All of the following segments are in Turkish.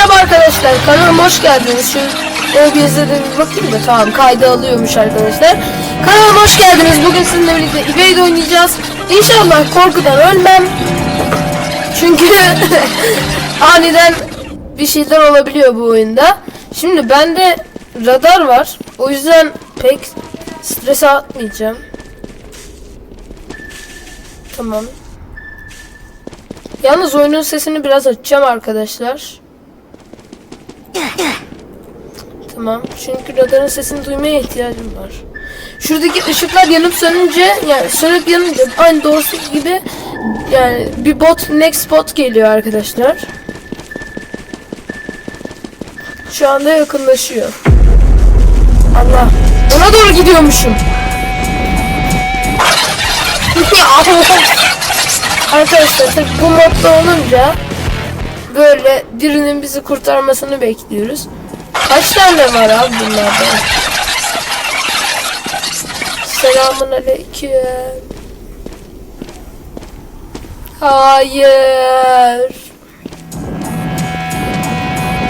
Merhaba arkadaşlar, kanalıma hoş geldiniz. Şu OBS'de bir bakayım da tamam kaydı alıyormuş arkadaşlar. Kanalıma hoş geldiniz. Bugün sizinle birlikte Evade oynayacağız. İnşallah korkudan ölmem. Çünkü aniden bir şeyler olabiliyor bu oyunda. Şimdi bende radar var. O yüzden pek strese atmayacağım. Tamam. Yalnız oyunun sesini biraz açacağım arkadaşlar. Tamam. Çünkü radarın sesini duymaya ihtiyacım var. Şuradaki ışıklar yanıp sönünce yani sönüp yanınca aynı doğrusu gibi yani bir bot next bot geliyor arkadaşlar. Şu anda yakınlaşıyor. Allah. Ona doğru gidiyormuşum. Arkadaşlar tabii bu modda olunca böyle birinin bizi kurtarmasını bekliyoruz. Kaç tane var abi bunlarda? Selamun aleyküm. Hayır.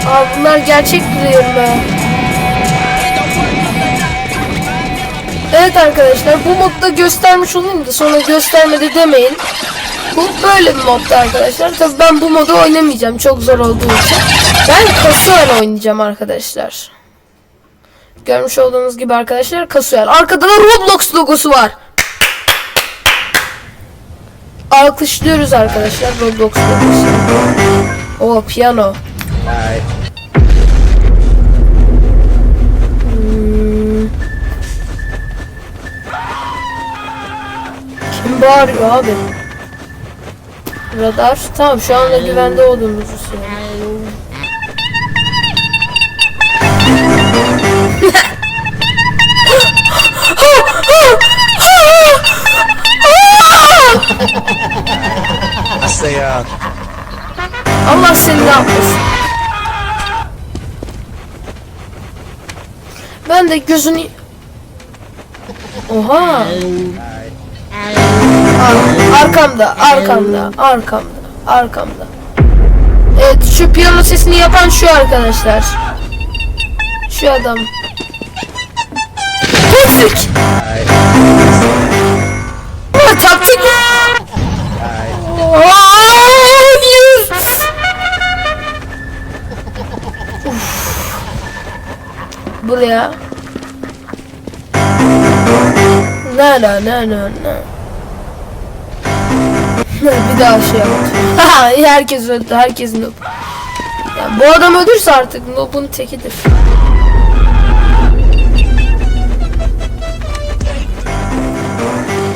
Abi bunlar gerçek player mi? Evet arkadaşlar bu modda göstermiş olayım da sonra göstermedi demeyin. Bu böyle bir modda arkadaşlar. Tabii ben bu modu oynamayacağım çok zor olduğu için. Ben kasual oynayacağım arkadaşlar. Görmüş olduğunuz gibi arkadaşlar kasual. Arkada da Roblox logosu var. Alkışlıyoruz arkadaşlar Roblox logosu. O piyano. Hmm. Kim bağırıyor abi? Radar. Tamam şu anda güvende olduğumuzu söylüyor. Say, uh, Allah seni ne yapmasın. Ben de gözünü... Oha. Ar- arkamda, arkamda, arkamda, arkamda. Evet, şu piyano sesini yapan şu arkadaşlar. Şu adam. Pislik. Ama taktik. Hayır. Uf. Buraya. Ne ne ne ne ne. Bir daha şey yaptı. herkes öldü. Herkes noob. Yani bu adam ölürse artık noob'un tekidir.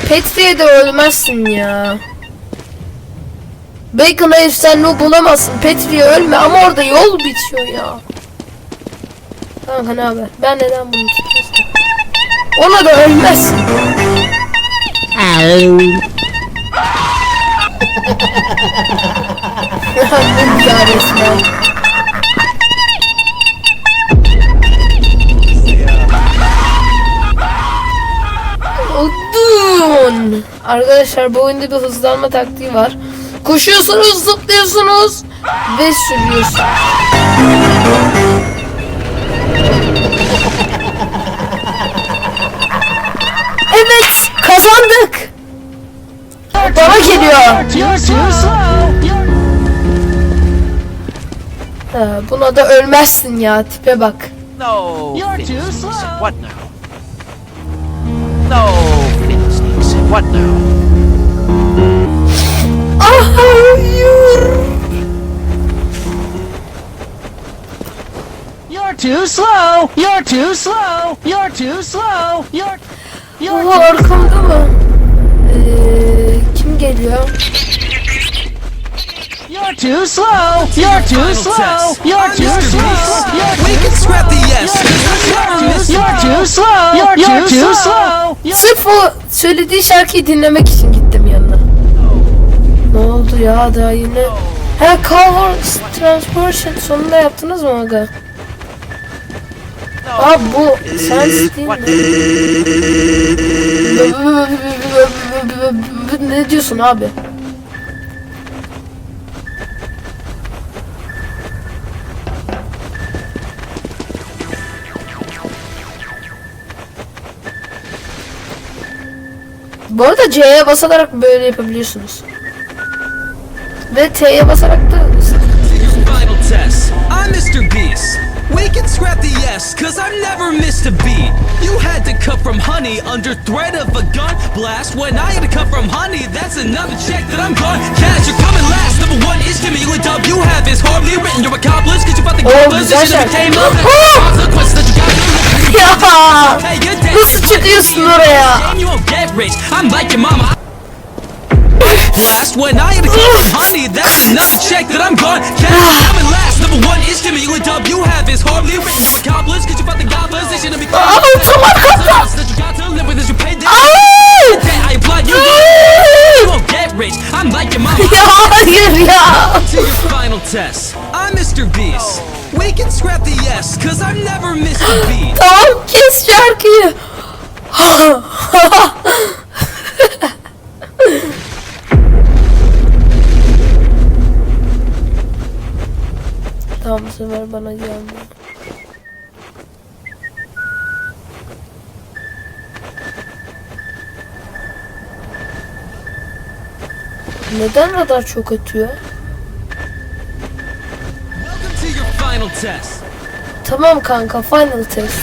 Petri'ye de ölmezsin ya. Bacon hayır sen noob olamazsın. Petri'ye ölme ama orada yol bitiyor ya. Kanka ne haber? Ben neden bunu tutuyorsam? Ona da ölmezsin. Bu ya resmen. Odun. Arkadaşlar bu oyunda bir hızlanma taktiği var. Koşuyorsunuz, zıplıyorsunuz ve sürüyorsunuz. Evet, kazandık. Bana geliyor. Too Ha, buna da ölmezsin ya tipe bak. no. You're Fiddlesticks. too slow. What now? No. What now? Ah, too slow. You're too slow. You're too slow. You're you're Oha arkamda mı? Ee, kim geliyor? you're too slow. You're too slow. You're too slow. You're We can scrap the yes. You're too slow. You're you're too slow. Sırf o söylediği şarkıyı dinlemek için gittim yanına. Ne oldu ya daha yine? Ha Cover Transportation sonunda yaptınız mı aga? Aa bu sensiz değil mi? ne diyorsun abi? Bu arada C'ye basarak böyle yapabiliyorsunuz. Ve T'ye basarak da... I'm Mr. Beast. We can scrap the yes, cause I've never missed a beat. You had to cut from honey under threat of a gun blast. When I had to cut from honey, that's another check that I'm gone. Cash, you're coming last. Number one is Jimmy. You dub you have is horribly written. You're accomplished, cause you fought the Oh, goblins. güzel You should have şarkı. came up. Consequence that you got to live. Ya Hey, you're dead. nasıl çıkıyorsun oraya? You won't get rich. I'm like your mama. Last when I had to cut from honey, that's another check that I'm gone. Cash, coming last. Number one is Jimmy. You dub you have is horribly written. Cause you fought the goblins. They shouldn't be Aa, tamam kapa. that you got to live with as you pay debt. Ay! I applaud you. You won't get rich. I'm like your mama. Ya hayır ya. to your final test. I'm Mr. Beast. We can scrap the yes, cause I've never a beat. Tamam kes şarkıyı. Tamam bu sefer bana geldi. Neden radar çok test. Tamam kanka final test.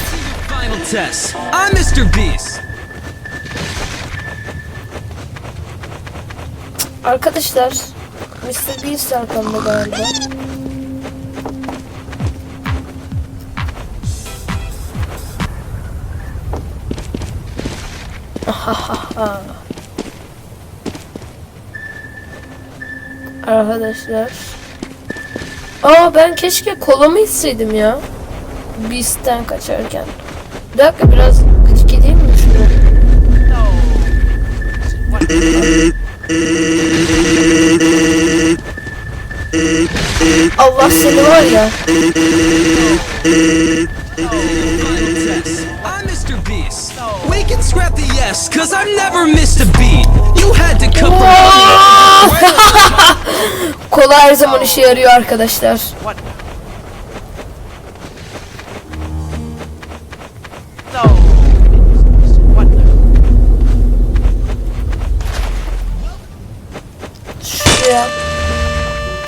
Final test. I'm Mr. Beast. Arkadaşlar Mr. Beast arkamda galiba. Arkadaşlar. Aa ben keşke kolamı içseydim ya. Beast'ten kaçarken. Bir dakika biraz gıcık edeyim mi şunu? Allah seni var ya. Yes, cause I've never missed a beat. You had to from Kola her zaman işe yarıyor arkadaşlar. Şuraya.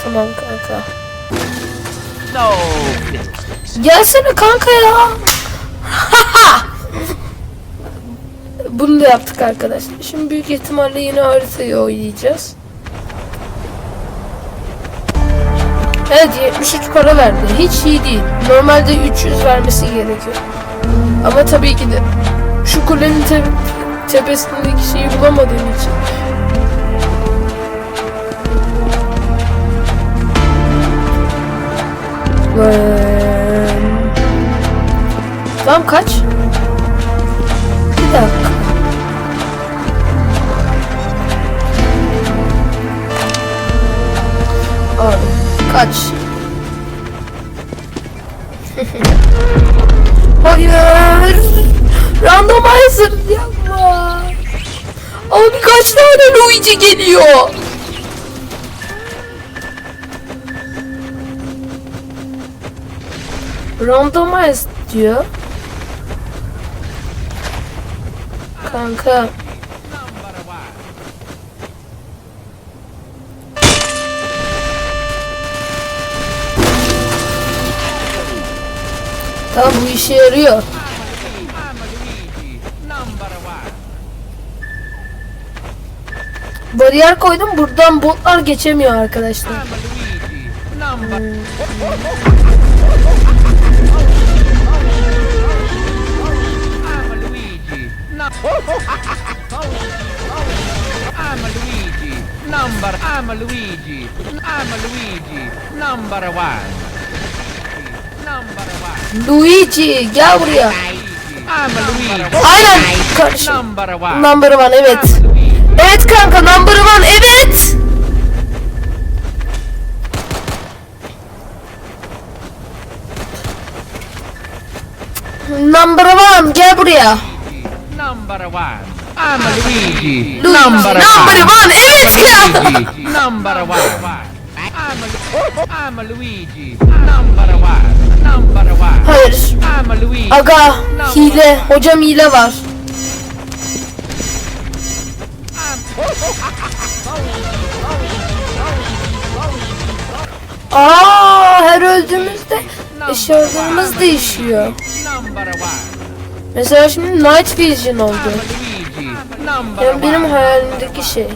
Tamam kanka. No. Gelsene kanka ya. Bunu da yaptık arkadaşlar. Şimdi büyük ihtimalle yine haritayı oynayacağız. Evet 73 para verdi. Hiç iyi değil. Normalde 300 vermesi gerekiyor. Ama tabii ki de şu kulenin te- tepesindeki şeyi bulamadığım için. Eee, Tamam kaç? Kaç? Hayır. Randomizer yapma. Abi kaç tane Luigi geliyor? Randomize diyor. Kanka. Tamam bu işe yarıyor. Bariyer koydum buradan botlar geçemiyor arkadaşlar. I'm a Luigi. Number. I'm a Luigi. I'm a Luigi. Number one. Luigi gel buraya. Aynen kardeşim. Number one. Evet. Evet kanka number one evet. Number one gel buraya. Number one. I'm a Luigi. Luigi, Number number one. evet ya. Number one. I'm a, I'm a Luigi. Number one. Hayır. Aga hile. Hocam hile var. Aa her öldüğümüzde eşyalarımız değişiyor. Mesela şimdi Night Vision oldu. Yani benim hayalimdeki şey.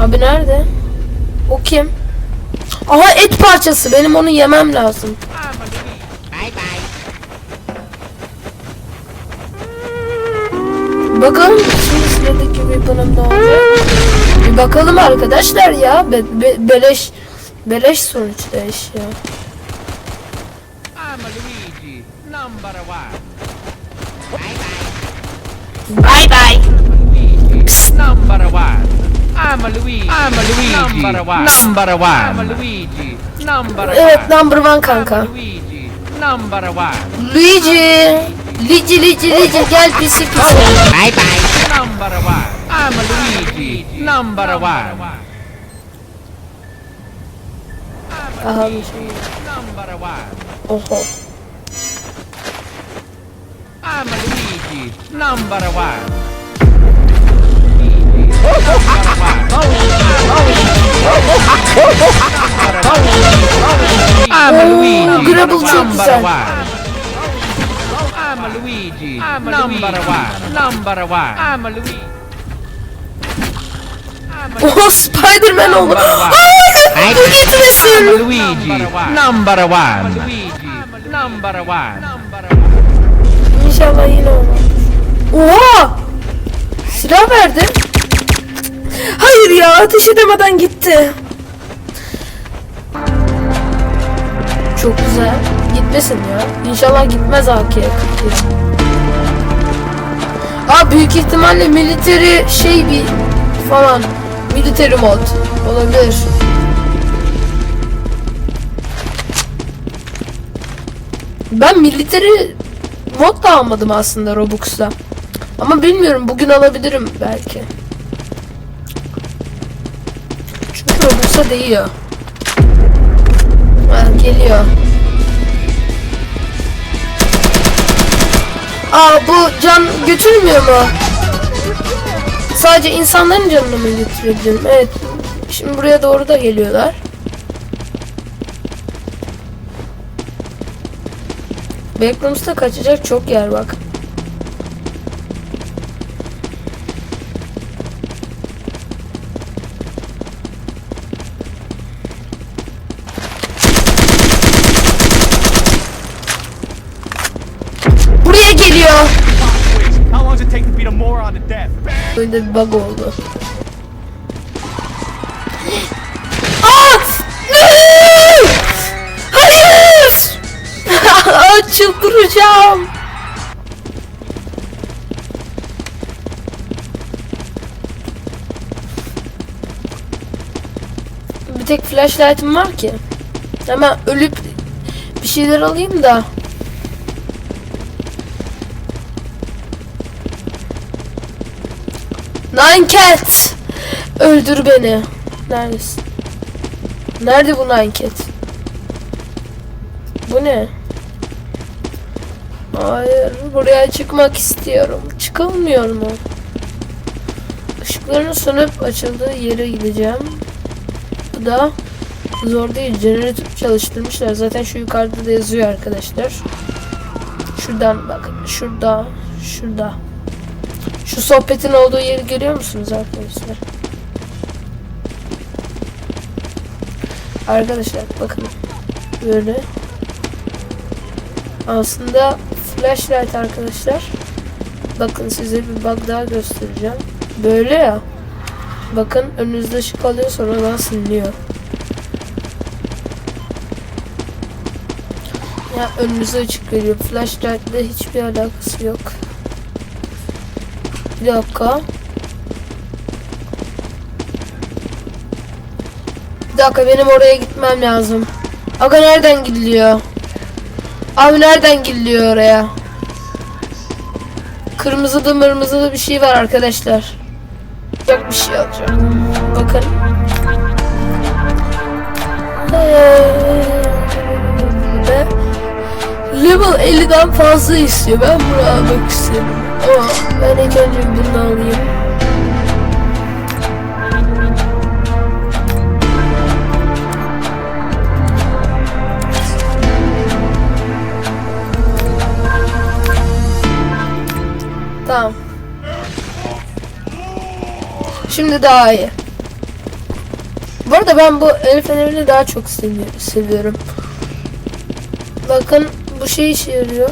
Abi nerede? O kim? Aha et parçası. Benim onu yemem lazım. Bakalım şimdi sıradaki weapon'ım ne olacak? Bir bakalım arkadaşlar ya. Be- be- beleş beleş sonuçta eşya. I'm a Luigi. Number one. Bye bye. Luigi. Number one. I'm a Luigi. I'm a Luigi. Number one. Number one. I'm a Luigi. Number one. Evet number one I'm kanka. a Luigi. Number one. Luigi. Luigi Luigi Luigi gel pisi pisi. Number one. I'm a Luigi. Number one. Aha bir şey. Number one. Oho. I'm a Luigi. Number one. I'm a Luigi. Grubble çok Number güzel. one. I'm a Luigi. I'm a number one. Number one. I'm a Luigi. I'm a Oho Spiderman oldu. Number one. Hayır bu I'm a gitmesin. Luigi. Number one. Luigi. Number one. İnşallah yine olmaz. Oha. Silah verdi. Hayır ya ateş edemeden gitti. Çok güzel. Gitmesin ya. İnşallah gitmez AK'ye. Aa büyük ihtimalle military şey bir falan. Military mod olabilir. Ben military mod da almadım aslında Robux'ta. Ama bilmiyorum bugün alabilirim belki. Robux'a değiyor. Ha, geliyor. Aa bu can götürmüyor mu? Sadece insanların canını mı götürebilirim? Evet. Şimdi buraya doğru da geliyorlar. Backrooms'ta kaçacak çok yer bak. Böyle bir bug oldu. Hayır! Aa, Çıldıracağım. Bir tek flashlight'ım var ki. Hemen ölüp bir şeyler alayım da. Cat! Öldür beni. Neredesin? Nerede bu Cat? Bu ne? Hayır, buraya çıkmak istiyorum. Çıkılmıyor mu? Işıkların sönüp açıldığı yere gideceğim. Bu da zor değil. Jeneratör çalıştırmışlar. Zaten şu yukarıda da yazıyor arkadaşlar. Şuradan bakın. Şurada. Şurada. Şu sohbetin olduğu yeri görüyor musunuz arkadaşlar? Arkadaşlar bakın. Böyle. Aslında flashlight arkadaşlar. Bakın size bir bug daha göstereceğim. Böyle ya. Bakın önünüzde ışık alıyor sonradan siliniyor. Ya önünüze ışık veriyor. Flashlight ile hiçbir alakası yok. Bir dakika. Bir dakika benim oraya gitmem lazım. Aga nereden gidiliyor? Abi nereden gidiliyor oraya? Kırmızılı mırmızılı bir şey var arkadaşlar. Yok bir şey alacağım. Bakın. Ee, Ve level 50'den fazla istiyor. Ben bunu almak istiyorum. Ben ilk önce bunu alayım. Tamam. Şimdi daha iyi. Bu arada ben bu el fenerini daha çok sevi- seviyorum. Bakın bu şey işe yarıyor.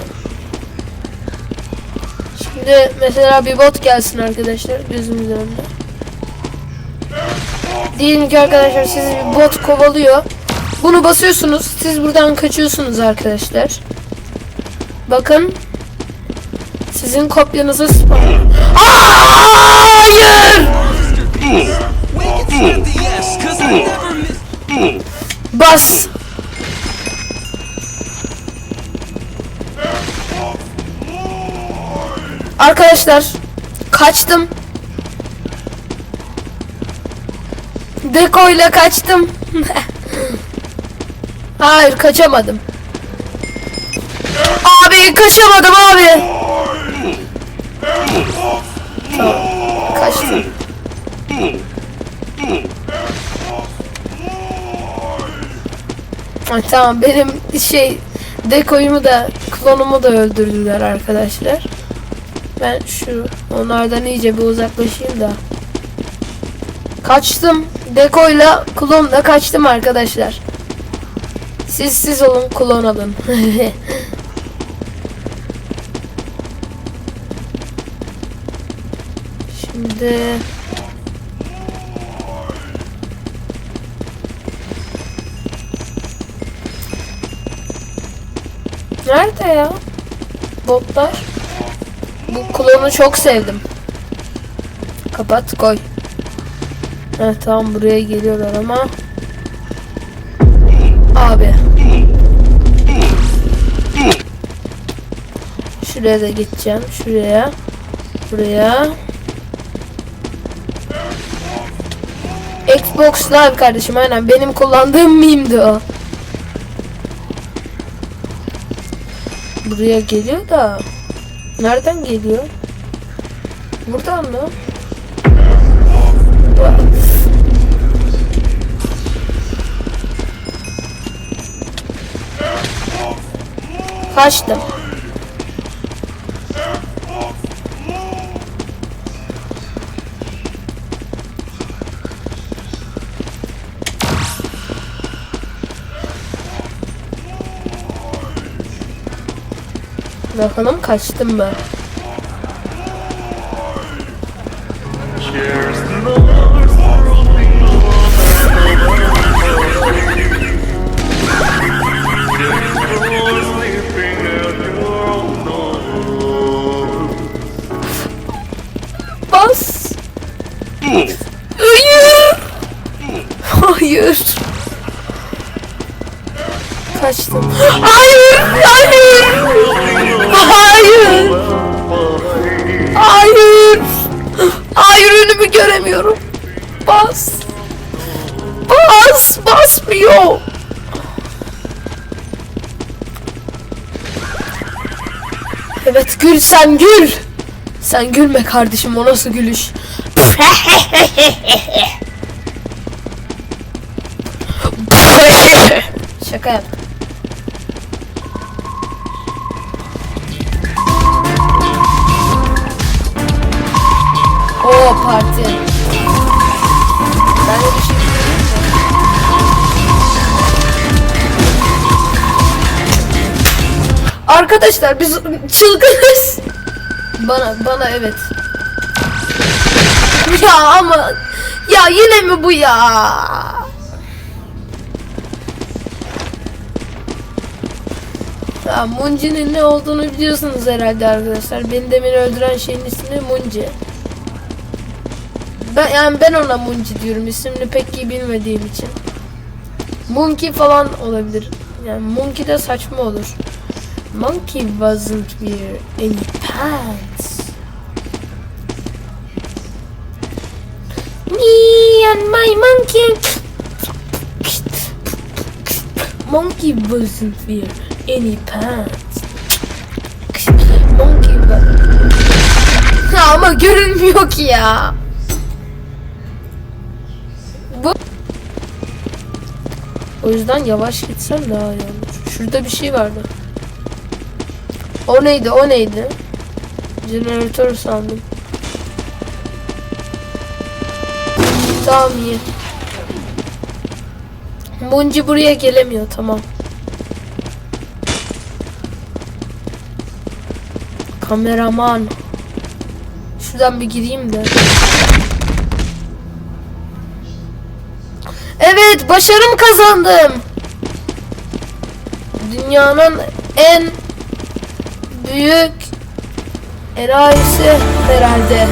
Şimdi mesela bir bot gelsin arkadaşlar gözümüzün önünde. Diyelim ki arkadaşlar sizi bir bot kovalıyor. Bunu basıyorsunuz. Siz buradan kaçıyorsunuz arkadaşlar. Bakın. Sizin kopyanızı spam. Hayır! We Arkadaşlar kaçtım. Deko kaçtım. Hayır kaçamadım. Abi kaçamadım abi. Kaçtım. Ha, tamam benim şey dekoyumu da klonumu da öldürdüler arkadaşlar. Ben şu onlardan iyice bir uzaklaşayım da. Kaçtım. Dekoyla klonla kaçtım arkadaşlar. Siz siz olun klon alın. Şimdi Nerede ya? Botlar. Bu klonu çok sevdim. Kapat koy. Evet tamam buraya geliyorlar ama. Abi. Şuraya da gideceğim. Şuraya. Buraya. Xbox Live kardeşim aynen benim kullandığım mimdi o. Buraya geliyor da nereden geliyor? Buradan mı? Kaçtım. Bakalım kaçtım mı? Bas. Bas. Basmıyor. Evet gül sen gül. Sen gülme kardeşim o nasıl gülüş. Şaka yaptım. O parti. Arkadaşlar biz çılgınız. Bana bana evet. Ya ama ya yine mi bu ya? Ya Munci'nin ne olduğunu biliyorsunuz herhalde arkadaşlar. Beni demin öldüren şeyin ismi Munci. Ben yani ben ona Munci diyorum. İsmini pek iyi bilmediğim için. Monkey falan olabilir. Yani Monkey de saçma olur. Monkey wasn't wear any pants. Me and my monkey. Monkey wasn't wear any pants. burada. Ha, ama görünmüyor ki ya. Bu O yüzden yavaş gitsem daha iyi olur. Şurada bir şey vardı. O neydi? O neydi? Jeneratör sandım. Tamam iyi. Bunci buraya gelemiyor tamam. Kameraman. Şuradan bir gireyim de. Evet başarım kazandım. Dünyanın en büyük enayisi herhalde.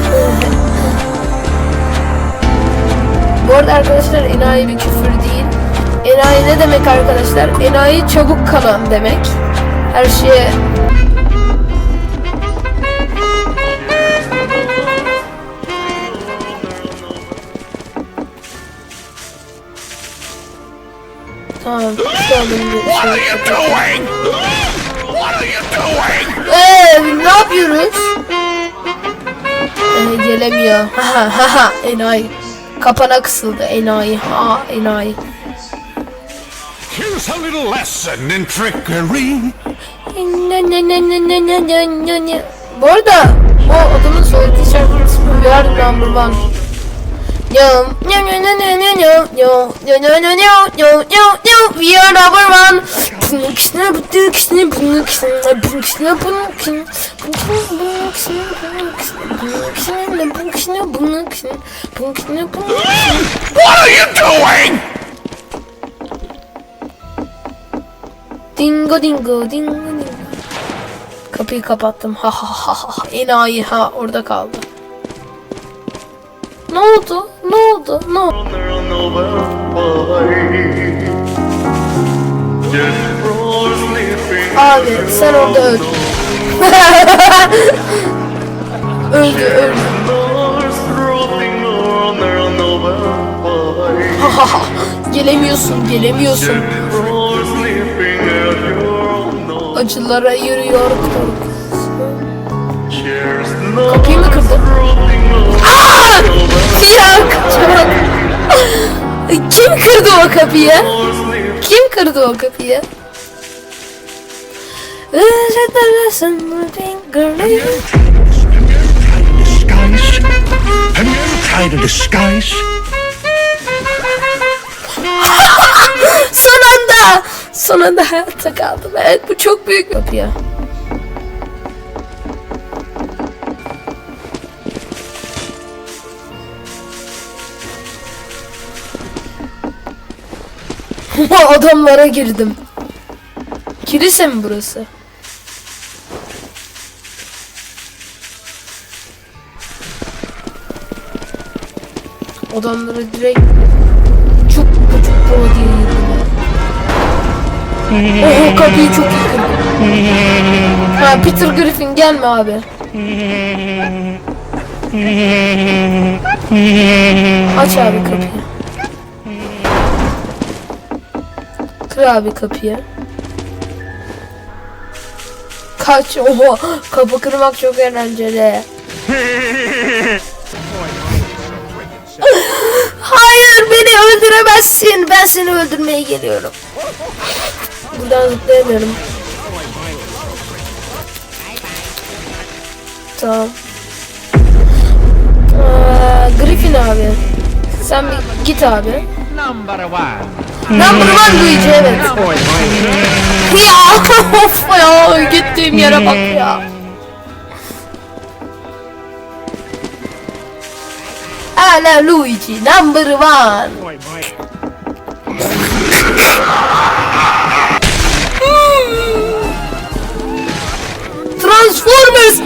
Bu arada arkadaşlar enayi bir küfür değil. Enayi ne demek arkadaşlar? Enayi çabuk kalan demek. Her şeye Tamam. Şu an bir şey kapatıyorum. Ee, ne yapıyoruz? Ee, gelemiyor. Ha ha ha enayi. Kapana kısıldı enayi. Ha enayi. Here's a little lesson in trickery. Bu arada o adamın söylediği şarkının ismi We Are Number One. We are number one. Bunun kişine, bunun kişine, bunun kişine, bunun kişine, bunun kişine, bunun kişine, bunun kişine, bunun kişine, bunun kişine, bunun kişine, bunun kişine. What are you doing? Dingo dingo dingo dingo. Kapıyı kapattım. Ha ha ha ha. ha. Enayi ha orada kaldı. Ne oldu? Ne oldu? Ne oldu? Abi sen orada öl. öldü öldü. Gelemiyorsun gelemiyorsun. Acılara yürüyor korku. Kapıyı mı kırdın? Aa! Ya. Kim kırdı o kapıyı? Kim kırdı o kapıyı? Is it the lesson Disguise. Have you ever tried a disguise? Son anda! Hayatta kaldım. Evet bu çok büyük kapıya. Adamlara girdim. Kilise mi burası? Adamlara direkt çok buçuk pro diye girdim. Oho kapıyı çok kırdım. Ha Peter Griffin gelme abi. Aç abi kapıyı. Kır abi kapıyı. Kaç. Oho kapı kırmak çok eğlenceli. öldüremezsin. Ben seni öldürmeye geliyorum. Buradan zıplayamıyorum. Tamam. Ee, Griffin abi. Sen bir git abi. Number one. Number one Luigi evet. Ya of ya gittiğim yere bak ya. Hala Luigi number one. Hmm. Transformers.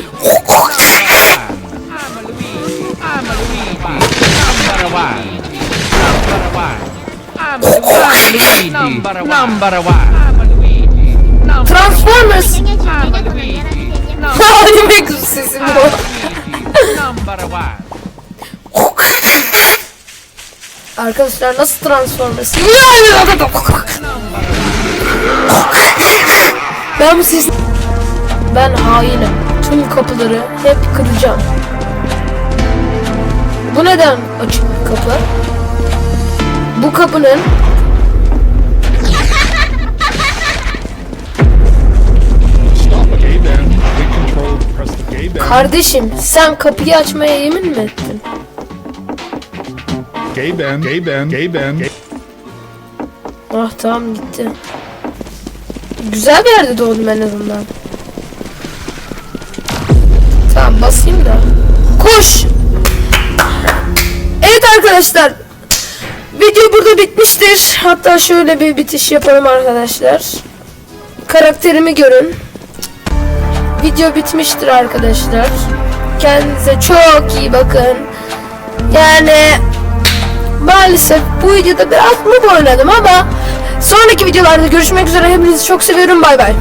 Transformers. Ne demek sesim bu? Arkadaşlar nasıl Transformers? Ben bu ses... Ben hainim. Tüm kapıları hep kıracağım. Bu neden açık bir kapı? Bu kapının kardeşim sen kapıyı açmaya yemin mi ettin? Gay band, gay band, gay. Gay Ah tamam gitti. Güzel bir yerde doğdum en azından. Tamam basayım da. Koş! Evet arkadaşlar. Video burada bitmiştir. Hatta şöyle bir bitiş yapalım arkadaşlar. Karakterimi görün. Video bitmiştir arkadaşlar. Kendinize çok iyi bakın. Yani maalesef bu videoda biraz noob oynadım ama sonraki videolarda görüşmek üzere. Hepinizi çok seviyorum. Bay bay.